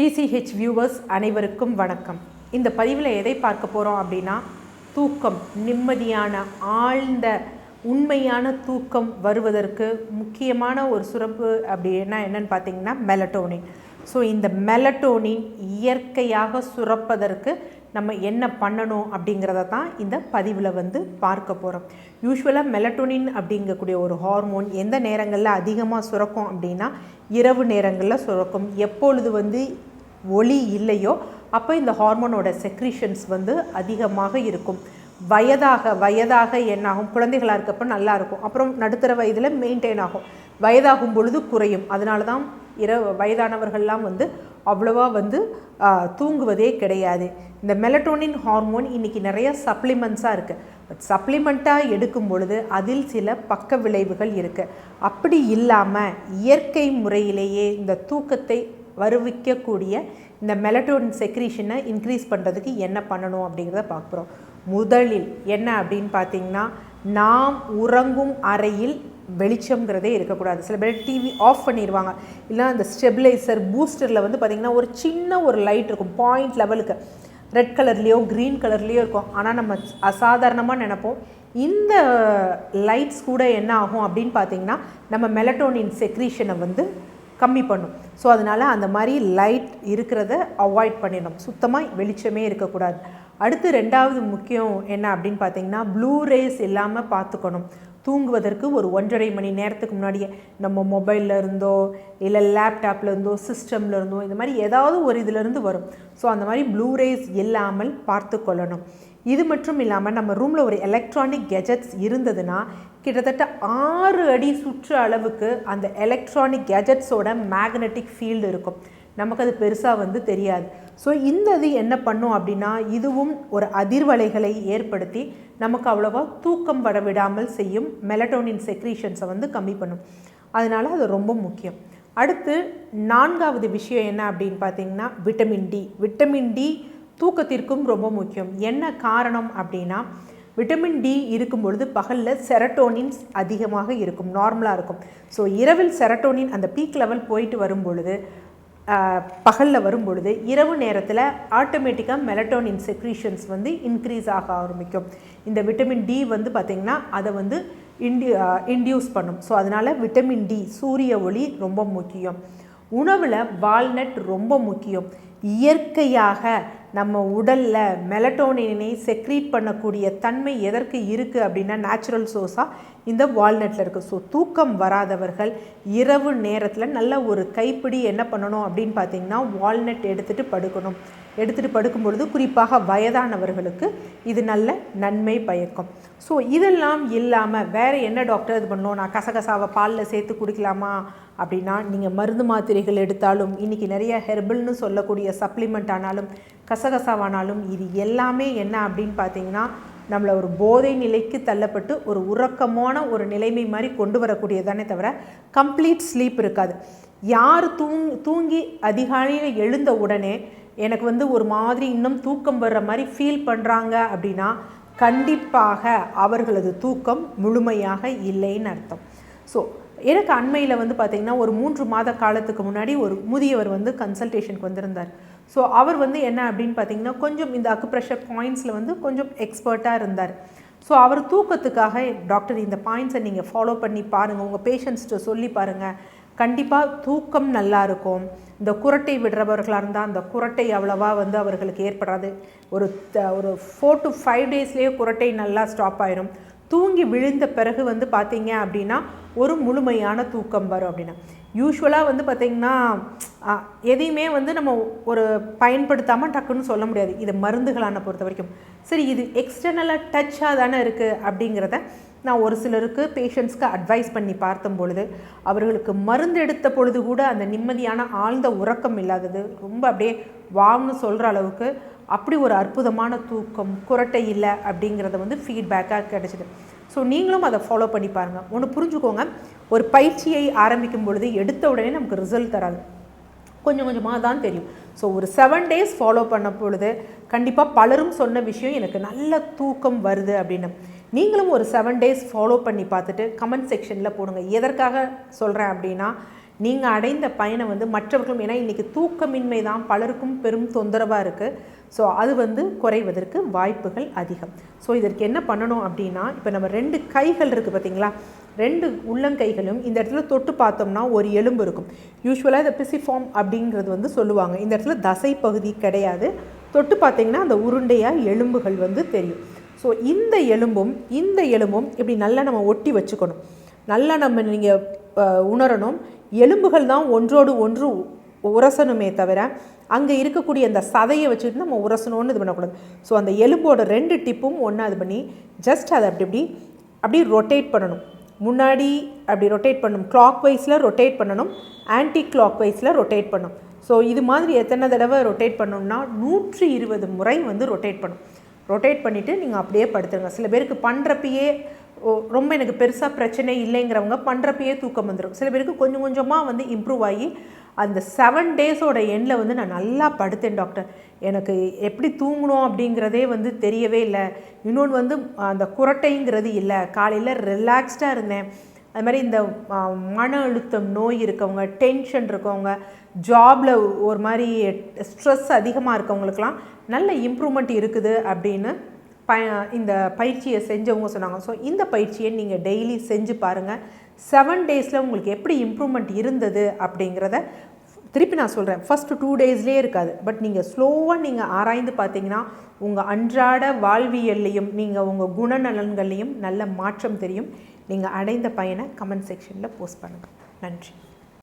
DCH viewers அனைவருக்கும் வணக்கம். இந்த பதிவில் எதை பார்க்க போகிறோம் அப்படின்னா தூக்கம் நிம்மதியான ஆழ்ந்த உண்மையான தூக்கம் வருவதற்கு முக்கியமான ஒரு சுரப்பு அப்படின்னா என்னன்னு பார்த்தீங்கன்னா மெலட்டோனின் ஸோ இந்த மெலட்டோனின் இயற்கையாக சுரப்பதற்கு நம்ம என்ன பண்ணணும் அப்படிங்கிறத தான் இந்த பதிவில் வந்து பார்க்க போகிறோம் யூஸ்வலாக மெலட்டோனின் அப்படிங்கக்கூடிய ஒரு ஹார்மோன் எந்த நேரங்களில் அதிகமாக சுரக்கும் அப்படின்னா இரவு நேரங்களில் சுரக்கும். எப்பொழுது வந்து ஒளி இல்லையோ அப்போ இந்த ஹார்மோனோட செக்ரிஷன்ஸ் வந்து அதிகமாக இருக்கும். வயதாக வயதாக என்னாகும் குழந்தைகளாக இருக்கப்போ நல்லா இருக்கும். அப்புறம் நடுத்தர வயதில் மெயின்டைன் ஆகும். வயதாகும் பொழுது குறையும். அதனால தான் இர வயதானவர்கள்லாம் வந்து அவ்வளோவா வந்து தூங்குவதே கிடையாது. இந்த மெலட்டோனின் ஹார்மோன் இன்றைக்கி நிறைய சப்ளிமெண்ட்ஸாக இருக்குது பட் சப்ளிமெண்ட்டாக எடுக்கும் பொழுது அதில் சில பக்க விளைவுகள் இருக்குது அப்படி இல்லாமல் இயற்கை முறையிலேயே இந்த தூக்கத்தை வருவிக்கக்கூடிய இந்த மெலட்டோன் செக்ரீஷனை இன்க்ரீஸ் பண்ணுறதுக்கு என்ன பண்ணணும் அப்படிங்கிறத பார்க்குறோம் முதலில் என்ன அப்படின்னு பார்த்தீங்கன்னா நாம் உறங்கும் அறையில் வெளிச்சம்ங்கிறதே இருக்கக்கூடாது. சில பேர் டிவி ஆஃப் பண்ணிடுவாங்க இல்லைன்னா அந்த ஸ்டெபிலைசர் பூஸ்டரில் வந்து பார்த்திங்கன்னா ஒரு சின்ன ஒரு லைட் இருக்கும். பாயிண்ட் லெவலுக்கு ரெட் கலர்லேயோ க்ரீன் கலர்லேயோ இருக்கும். ஆனால் நம்ம அசாதாரணமாக நினைப்போம். இந்த லைட்ஸ் கூட என்ன ஆகும் அப்படின்னு பார்த்தீங்கன்னா நம்ம மெலட்டோனின் செக்ரீஷனை வந்து கம்மி பண்ணும். ஸோ அதனால் அந்த மாதிரி லைட் இருக்கிறத அவாய்ட் பண்ணிடணும். சுத்தமாக வெளிச்சமே இருக்கக்கூடாது. அடுத்து ரெண்டாவது முக்கியம் என்ன அப்படின்னு பார்த்தீங்கன்னா ப்ளூ ரேஸ் இல்லாமல் பார்த்துக்கணும். தூங்குவதற்கு ஒரு ஒன்றரை மணி நேரத்துக்கு முன்னாடியே நம்ம மொபைல்ல இருந்தோ இல்லை லேப்டாப்ல இருந்தோ சிஸ்டம்ல இருந்தோ இந்த மாதிரி ஏதாவது ஒரு இதிலிருந்து வரும். ஸோ அந்த மாதிரி ப்ளூ ரேஸ் இல்லாமல் பார்த்து கொள்ளணும் இது மட்டும் இல்லாமல் நம்ம ரூமில் ஒரு எலக்ட்ரானிக் கெஜெட்ஸ் இருந்ததுன்னா கிட்டத்தட்ட ஆறு அடி சுற்று அளவுக்கு அந்த எலக்ட்ரானிக் கெஜெட்ஸோட மேக்னெட்டிக் ஃபீல்டு இருக்கும். நமக்கு அது பெருசாக வந்து தெரியாது. ஸோ இந்த இது என்ன பண்ணும் அப்படின்னா இதுவும் ஒரு அதிர்வலைகளை ஏற்படுத்தி நமக்கு அவ்வளோவா தூக்கம் வர விடாமல் செய்யும் மெலட்டோனின் செக்ரீஷன்ஸை வந்து கம்மி பண்ணும். அதனால் அது ரொம்ப முக்கியம். அடுத்து நான்காவது விஷயம் என்ன அப்படின்னு பார்த்தீங்கன்னா விட்டமின் டி விட்டமின் டி தூக்கத்திற்கும் ரொம்ப முக்கியம். என்ன காரணம் அப்படின்னா விட்டமின் டி இருக்கும் பொழுது பகலில் செரட்டோனின்ஸ் அதிகமாக இருக்கும் நார்மலாக இருக்கும். ஸோ இரவில் செரட்டோனின் அந்த பீக் லெவல் போயிட்டு வரும் பொழுது பகலில் வரும் பொழுது இரவு நேரத்தில் ஆட்டோமேட்டிக்காக மெலட்டோனின் செக்ரீஷன்ஸ் வந்து இன்க்ரீஸ் ஆக ஆரம்பிக்கும். இந்த விட்டமின் டி வந்து பார்த்திங்கன்னா அதை வந்து இன்டி இன்டியூஸ் பண்ணும். ஸோ அதனால் விட்டமின் டி சூரிய ஒளி ரொம்ப முக்கியம். உணவில் வால்நட் ரொம்ப முக்கியம். இயற்கையாக நம்ம உடலில் மெலட்டோனினை செக்ரீட் பண்ணக்கூடிய தன்மை எதற்கு இருக்குது அப்படின்னா நேச்சுரல் சோர்ஸாக இந்த வால்நட்டில் இருக்குது ஸோ தூக்கம் வராதவர்கள் இரவு நேரத்தில் நல்ல ஒரு கைப்பிடி என்ன பண்ணணும் அப்படின்னு பார்த்தீங்கன்னா வால்நட் எடுத்துகிட்டு படுக்கணும். எடுத்துகிட்டு படுக்கும் பொழுது குறிப்பாக வயதானவர்களுக்கு இது நல்ல நன்மை பயக்கும். ஸோ இதெல்லாம் இல்லாமல் வேறு என்ன டாக்டர் இது பண்ணோம் நான் கசகசாவை பாலில் சேர்த்து குடிக்கலாமா? அப்படின்னா நீங்கள் மருந்து மாத்திரைகள் எடுத்தாலும் இன்றைக்கி நிறைய ஹெர்பல்னு சொல்லக்கூடிய சப்ளிமெண்ட் ஆனாலும் கசகசாவானாலும் இது எல்லாமே என்ன அப்படின்னு பார்த்தீங்கன்னா நம்மளை ஒரு போதை நிலைக்கு தள்ளப்பட்டு ஒரு உறக்கமான ஒரு நிலைமை மாதிரி கொண்டு வரக்கூடியதானே தவிர கம்ப்ளீட் ஸ்லீப் இருக்காது. யார் தூங் தூங்கி அதிகாலையில் எழுந்த உடனே எனக்கு வந்து ஒரு மாதிரி இன்னும் தூக்கம் வர்ற மாதிரி ஃபீல் பண்ணுறாங்க அப்படின்னா கண்டிப்பாக அவர்களது தூக்கம் முழுமையாக இல்லைன்னு அர்த்தம். ஸோ எனக்கு அண்மையில் வந்து பார்த்திங்கன்னா ஒரு மூன்று மாத காலத்துக்கு முன்னாடி ஒரு முதியவர் வந்து கன்சல்டேஷனுக்கு வந்திருந்தார். ஸோ அவர் வந்து என்ன அப்படின்னு பார்த்தீங்கன்னா கொஞ்சம் இந்த அக்குப்ரெஷர் பாயிண்ட்ஸில் வந்து கொஞ்சம் எக்ஸ்பர்ட்டாக இருந்தார். ஸோ அவர் தூக்கத்துக்காக டாக்டர் இந்த பாயிண்ட்ஸை நீங்கள் ஃபாலோ பண்ணி பாருங்கள் உங்கள் பேஷண்ட்ஸ்கிட்ட சொல்லி பாருங்கள் கண்டிப்பாக தூக்கம் நல்லா இருக்கும். இந்த குரட்டை விடுறவர்களாக இருந்தால் அந்த குரட்டை அவ்வளவா வந்து அவர்களுக்கு ஏற்படாது. ஒரு ஒரு ஃபோர் டு ஃபைவ் டேஸ்லேயே குரட்டை நல்லா ஸ்டாப் ஆயிரும். தூங்கி விழுந்த பிறகு வந்து பார்த்தீங்க அப்படின்னா ஒரு முழுமையான தூக்கம் வரும் அப்படின்னா. யூஸ்வலாக வந்து பார்த்திங்கன்னா எதையுமே வந்து நம்ம ஒரு பயன்படுத்தாமல் டக்குன்னு சொல்ல முடியாது. இது மருந்துகளான பொறுத்த வரைக்கும். சரி இது எக்ஸ்டர்னலாக டச்சாக தானே இருக்குது அப்படிங்கிறத நான் ஒரு சிலருக்கு பேஷண்ட்ஸ்க்கு அட்வைஸ் பண்ணி பார்த்தும் பொழுது அவர்களுக்கு மருந்து எடுத்த பொழுது கூட அந்த நிம்மதியான ஆழ்ந்த உறக்கம் இல்லாதது ரொம்ப அப்படியே வாம்னு சொல்கிற அளவுக்கு அப்படி ஒரு அற்புதமான தூக்கம் குரட்டை இல்லை அப்படிங்கிறத வந்து ஃபீட்பேக்காக கிடைச்சிது. ஸோ நீங்களும் அதை ஃபாலோ பண்ணி பாருங்கள் ஒன்று புரிஞ்சுக்கோங்க. ஒரு பயிற்சியை ஆரம்பிக்கும் பொழுது எடுத்த உடனே நமக்கு ரிசல்ட் தராது. கொஞ்சம் கொஞ்சமாக தான் தெரியும். ஸோ ஒரு செவன் டேஸ் ஃபாலோ பண்ண பொழுது கண்டிப்பாக பலரும் சொன்ன விஷயம் எனக்கு நல்ல தூக்கம் வருது அப்படின்னு. நீங்களும் ஒரு செவன் டேஸ் ஃபாலோ பண்ணி பார்த்துட்டு கமெண்ட் செக்ஷனில் போடுங்க. எதற்காக சொல்கிறேன் அப்படின்னா நீங்கள் அடைந்த பயனை வந்து மற்றவர்களும் ஏன்னா இன்றைக்கி தூக்கமின்மை தான் பலருக்கும் பெரும் தொந்தரவாக இருக்குது ஸோ அது வந்து குறைவதற்கு வாய்ப்புகள் அதிகம். ஸோ இதற்கு என்ன பண்ணணும் அப்படின்னா இப்போ நம்ம ரெண்டு கைகள் இருக்குது பார்த்தீங்களா ரெண்டு உள்ளங்கைகளும் இந்த இடத்துல தொட்டு பார்த்தோம்னா ஒரு எலும்பு இருக்கும். யூஸ்வலாக இந்த பிசிஃபார்ம் அப்படிங்கிறது வந்து சொல்லுவாங்க. இந்த இடத்துல தசை பகுதி கிடையாது. தொட்டு பார்த்தீங்கன்னா அந்த உருண்டையாக எலும்புகள் வந்து தெரியும். ஸோ இந்த எலும்பும் இந்த எலும்பும் இப்படி நல்லா நம்ம ஒட்டி வச்சுக்கணும். நல்லா நம்ம நீங்கள் உணரணும். எலும்புகள் தான் ஒன்றோடு ஒன்று உரசணுமே தவிர அங்கே இருக்கக்கூடிய அந்த சதையை வச்சுட்டு நம்ம உரசணும்னு இது பண்ணக்கூடாது. ஸோ அந்த எலும்போட ரெண்டு டிப்பும் ஒன்றா இது பண்ணி ஜஸ்ட் அதை அப்படி இப்படி அப்படி ரொட்டேட் பண்ணணும். முன்னாடி அப்படி ரொட்டேட் பண்ணணும். கிளாக் வைஸில் ரொட்டேட் பண்ணணும். ஆன்டி கிளாக் வைஸில் ரொட்டேட் பண்ணணும். ஸோ இது மாதிரி எத்தனை தடவை ரொட்டேட் பண்ணணும்னா நூற்றி இருபது முறை வந்து ரொட்டேட் பண்ணும் ரொட்டேட் பண்ணிவிட்டு நீங்கள் அப்படியே படுத்துருங்க. சில பேருக்கு பண்ணுறப்பயே ரொம்ப எனக்கு பெருசாக பிரச்சனை இல்லைங்கிறவங்க பண்ணுறப்பயே தூக்கம் வந்துடும் சில பேருக்கு கொஞ்சம் கொஞ்சமாக வந்து இம்ப்ரூவ் ஆகி அந்த செவன் டேஸோட எண்டில் வந்து நான் நல்லா படுத்தேன் டாக்டர் எனக்கு எப்படி தூங்கணும் அப்படிங்கிறதே வந்து தெரியவே இல்லை. இன்னொன்று வந்து அந்த குரட்டைங்கிறது இல்லை. காலையில் ரிலாக்ஸ்டாக இருந்தேன். அது மாதிரி இந்த மன அழுத்தம் நோய் இருக்கவங்க டென்ஷன் இருக்கவங்க ஜாபில் ஒரு மாதிரி ஸ்ட்ரெஸ் அதிகமாக இருக்கவங்களுக்கெல்லாம் நல்ல இம்ப்ரூவ்மெண்ட் இருக்குது அப்படின்னு ப இந்த பயிற்சியை செஞ்சவங்க சொன்னாங்க. ஸோ இந்த பயிற்சியை நீங்கள் டெய்லி செஞ்சு பாருங்கள் செவன் டேஸில் உங்களுக்கு எப்படி இம்ப்ரூவ்மெண்ட் இருந்தது அப்படிங்கிறத திருப்பி நான் சொல்கிறேன் ஃபஸ்ட்டு டூ டேஸ்லேயே இருக்காது. பட் நீங்கள் ஸ்லோவாக நீங்கள் ஆராய்ந்து பார்த்தீங்கன்னா உங்கள் அன்றாட வாழ்வியல்லையும் நீங்கள் உங்கள் குணநலன்கள்லையும் நல்ல மாற்றம் தெரியும். நீங்கள் அடைந்த பயனை கமெண்ட் செக்ஷனில் போஸ்ட் பண்ணுங்கள் நன்றி.